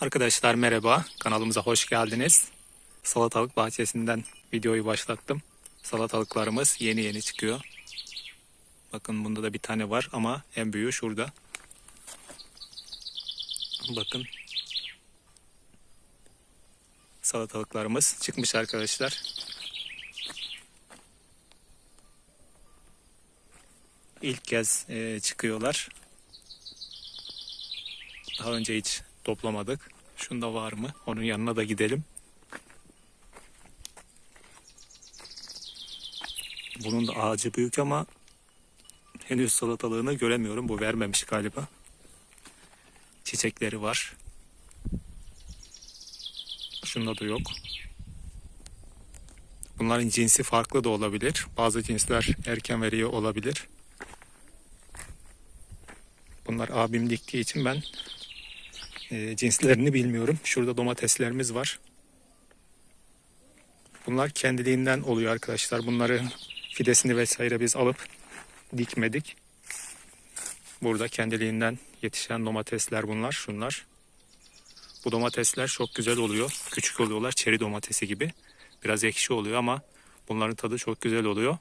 Arkadaşlar merhaba, kanalımıza hoş geldiniz. Salatalık bahçesinden videoyu başlattım. Salatalıklarımız yeni yeni çıkıyor. Bakın bunda da bir tane var ama en büyüğü şurada. Bakın. Salatalıklarımız çıkmış arkadaşlar. İlk kez e, çıkıyorlar. Daha önce hiç toplamadık. Şunda var mı? Onun yanına da gidelim. Bunun da ağacı büyük ama henüz salatalığını göremiyorum. Bu vermemiş galiba. Çiçekleri var. Şunda da yok. Bunların cinsi farklı da olabilir. Bazı cinsler erken veriyor olabilir. Bunlar abim diktiği için ben e, cinslerini bilmiyorum. Şurada domateslerimiz var. Bunlar kendiliğinden oluyor arkadaşlar. Bunları fidesini vesaire biz alıp dikmedik. Burada kendiliğinden yetişen domatesler bunlar. Şunlar. Bu domatesler çok güzel oluyor. Küçük oluyorlar. Çeri domatesi gibi. Biraz ekşi oluyor ama bunların tadı çok güzel oluyor.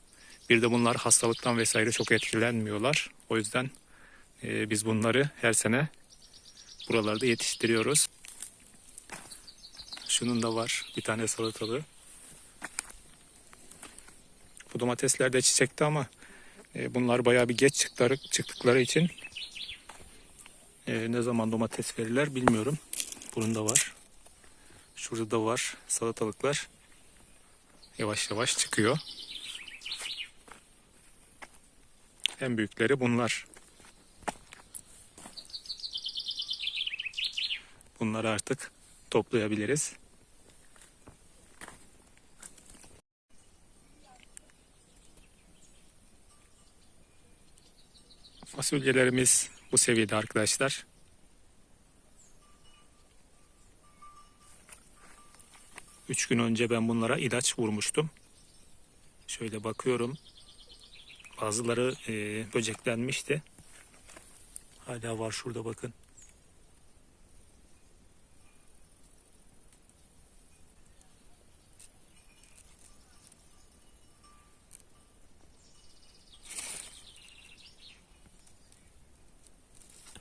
Bir de bunlar hastalıktan vesaire çok etkilenmiyorlar. O yüzden e, biz bunları her sene buralarda yetiştiriyoruz. Şunun da var bir tane salatalığı. Bu domatesler de çiçekti ama e, bunlar bayağı bir geç çıktıkları, çıktıkları için e, ne zaman domates verirler bilmiyorum. Bunun da var. Şurada da var salatalıklar. Yavaş yavaş çıkıyor. En büyükleri bunlar. Bunları artık toplayabiliriz. Fasulyelerimiz bu seviyede arkadaşlar. Üç gün önce ben bunlara ilaç vurmuştum. Şöyle bakıyorum. Bazıları e, böceklenmişti. Hala var şurada bakın.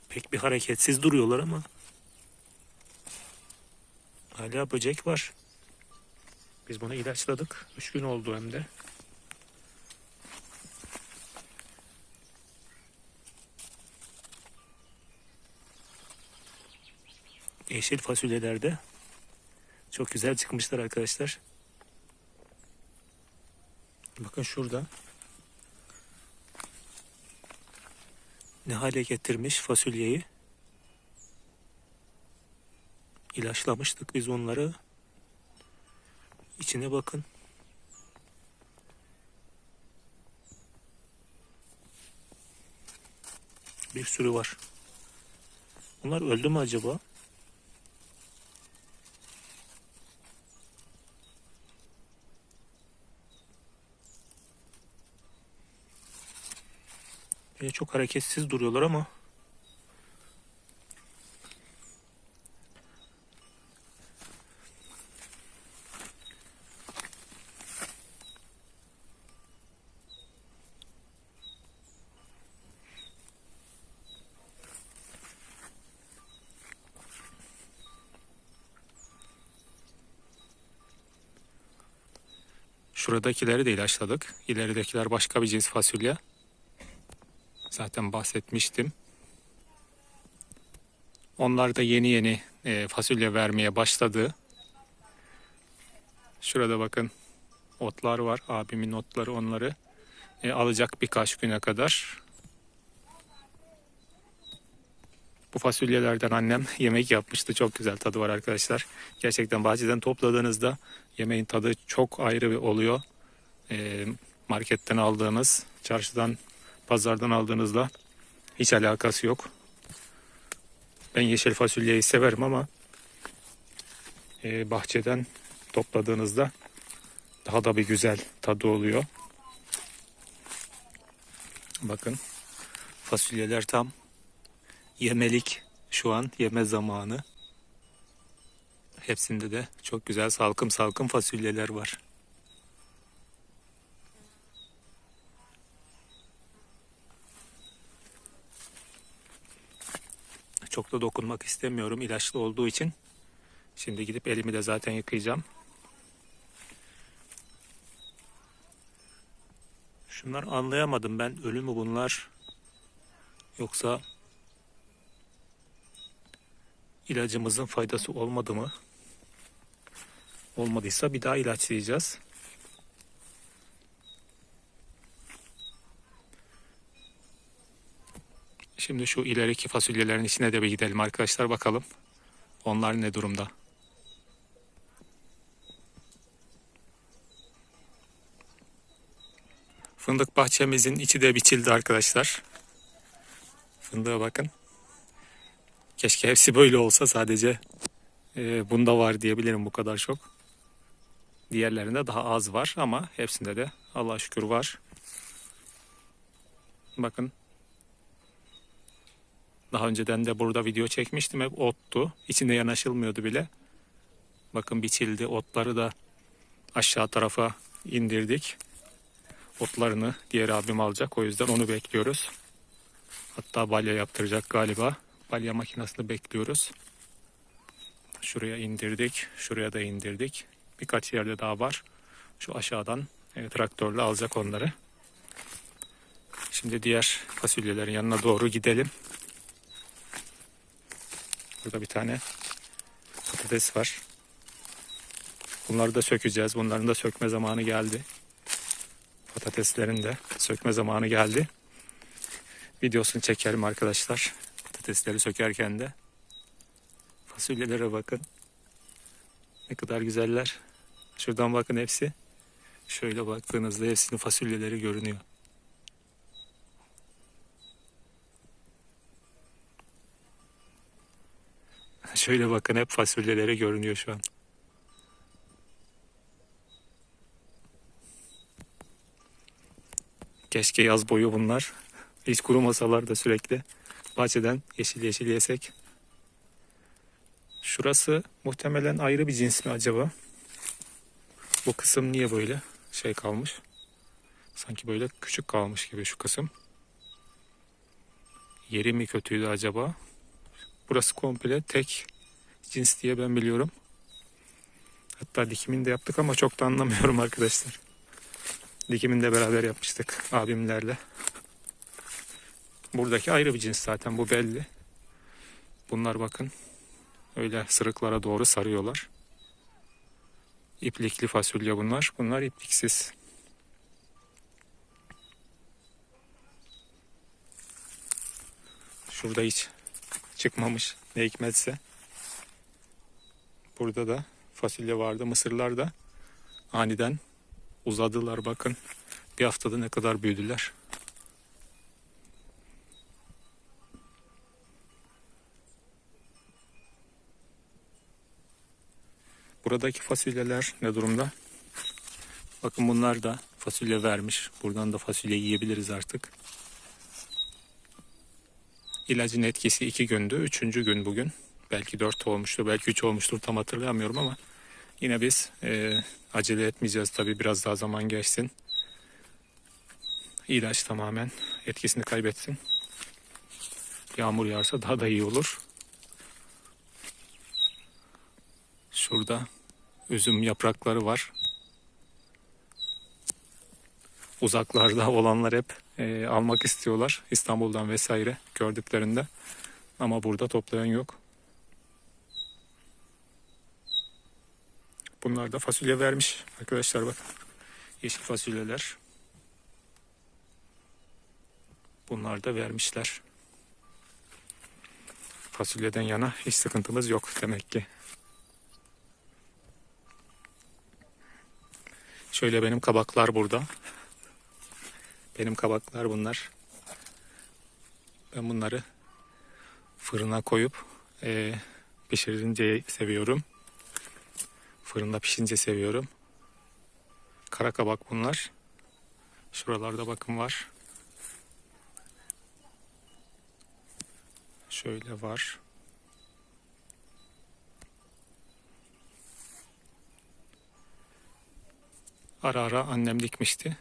Pek bir hareketsiz duruyorlar ama hala böcek var. Biz bunu ilaçladık. Üç gün oldu hem de. Yeşil fasulyelerde çok güzel çıkmışlar arkadaşlar. Bakın şurada. ne hale getirmiş fasulyeyi. İlaçlamıştık biz onları. İçine bakın. Bir sürü var. Bunlar öldü mü acaba? Böyle çok hareketsiz duruyorlar ama Şuradakileri de ilaçladık. İleridekiler başka bir cins fasulye. Zaten bahsetmiştim. Onlar da yeni yeni e, fasulye vermeye başladı. Şurada bakın otlar var. Abimin otları onları e, alacak birkaç güne kadar. Bu fasulyelerden annem yemek yapmıştı. Çok güzel tadı var arkadaşlar. Gerçekten bahçeden topladığınızda yemeğin tadı çok ayrı oluyor. E, marketten aldığınız, çarşıdan pazardan aldığınızda hiç alakası yok. Ben yeşil fasulyeyi severim ama e, bahçeden topladığınızda daha da bir güzel tadı oluyor. Bakın fasulyeler tam yemelik şu an yeme zamanı. hepsinde de çok güzel salkım salkım fasulyeler var. Çok da dokunmak istemiyorum ilaçlı olduğu için. Şimdi gidip elimi de zaten yıkayacağım. Şunlar anlayamadım ben ölü mü bunlar yoksa ilacımızın faydası olmadı mı? Olmadıysa bir daha ilaçlayacağız. Şimdi şu ileriki fasulyelerin içine de bir gidelim arkadaşlar bakalım. Onlar ne durumda? Fındık bahçemizin içi de biçildi arkadaşlar. Fındığa bakın. Keşke hepsi böyle olsa sadece e, bunda var diyebilirim bu kadar çok. Diğerlerinde daha az var ama hepsinde de Allah'a şükür var. Bakın. Daha önceden de burada video çekmiştim. Hep ottu. İçinde yanaşılmıyordu bile. Bakın biçildi. Otları da aşağı tarafa indirdik. Otlarını diğer abim alacak. O yüzden onu bekliyoruz. Hatta balya yaptıracak galiba. Balya makinesini bekliyoruz. Şuraya indirdik. Şuraya da indirdik. Birkaç yerde daha var. Şu aşağıdan e, traktörle alacak onları. Şimdi diğer fasulyelerin yanına doğru gidelim. Burada bir tane patates var. Bunları da sökeceğiz. Bunların da sökme zamanı geldi. Patateslerin de sökme zamanı geldi. Videosunu çekerim arkadaşlar. Patatesleri sökerken de. Fasulyelere bakın. Ne kadar güzeller. Şuradan bakın hepsi. Şöyle baktığınızda hepsinin fasulyeleri görünüyor. Şöyle bakın hep fasulyeleri görünüyor şu an. Keşke yaz boyu bunlar hiç kurumasalar da sürekli bahçeden yeşil yeşil yesek. Şurası muhtemelen ayrı bir cins mi acaba? Bu kısım niye böyle şey kalmış? Sanki böyle küçük kalmış gibi şu kısım. Yeri mi kötüydü acaba? Burası komple tek cins diye ben biliyorum. Hatta dikimini de yaptık ama çok da anlamıyorum arkadaşlar. Dikimini de beraber yapmıştık abimlerle. Buradaki ayrı bir cins zaten bu belli. Bunlar bakın öyle sırıklara doğru sarıyorlar. İplikli fasulye bunlar. Bunlar ipliksiz. Şurada hiç çıkmamış ne hikmetse. Burada da fasulye vardı. Mısırlar da aniden uzadılar bakın. Bir haftada ne kadar büyüdüler. Buradaki fasulyeler ne durumda? Bakın bunlar da fasulye vermiş. Buradan da fasulye yiyebiliriz artık. İlacın etkisi iki gündü. Üçüncü gün bugün. Belki dört olmuştur, belki üç olmuştur tam hatırlamıyorum ama yine biz e, acele etmeyeceğiz tabii biraz daha zaman geçsin. İlaç tamamen etkisini kaybetsin. Yağmur yağarsa daha da iyi olur. Şurada üzüm yaprakları var. Uzaklarda olanlar hep e, almak istiyorlar İstanbul'dan vesaire gördüklerinde. Ama burada toplayan yok. Bunlar da fasulye vermiş arkadaşlar bak. Yeşil fasulyeler. Bunlar da vermişler. Fasulyeden yana hiç sıkıntımız yok demek ki. Şöyle benim kabaklar burada. Benim kabaklar bunlar. Ben bunları fırına koyup e, pişirince seviyorum. Fırında pişince seviyorum. Kara kabak bunlar. Şuralarda bakım var. Şöyle var. Ara ara annem dikmişti.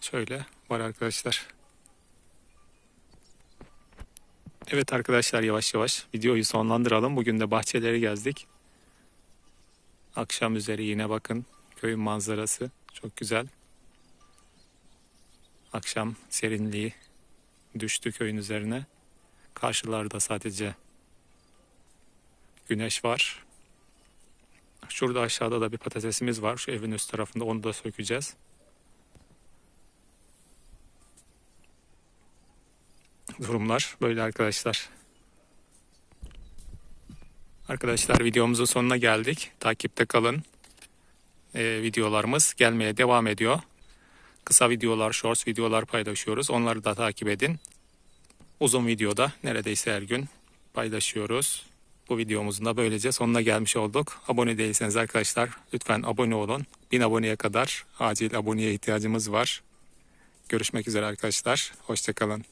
Şöyle var arkadaşlar. Evet arkadaşlar yavaş yavaş videoyu sonlandıralım. Bugün de bahçeleri gezdik. Akşam üzeri yine bakın köyün manzarası çok güzel. Akşam serinliği düştü köyün üzerine. Karşılarda sadece güneş var. Şurada aşağıda da bir patatesimiz var. Şu evin üst tarafında onu da sökeceğiz. Durumlar böyle arkadaşlar. Arkadaşlar videomuzun sonuna geldik. Takipte kalın. Ee, videolarımız gelmeye devam ediyor. Kısa videolar, shorts videolar paylaşıyoruz. Onları da takip edin. Uzun videoda neredeyse her gün paylaşıyoruz. Bu videomuzun da böylece sonuna gelmiş olduk. Abone değilseniz arkadaşlar lütfen abone olun. 1000 aboneye kadar acil aboneye ihtiyacımız var. Görüşmek üzere arkadaşlar. Hoşçakalın.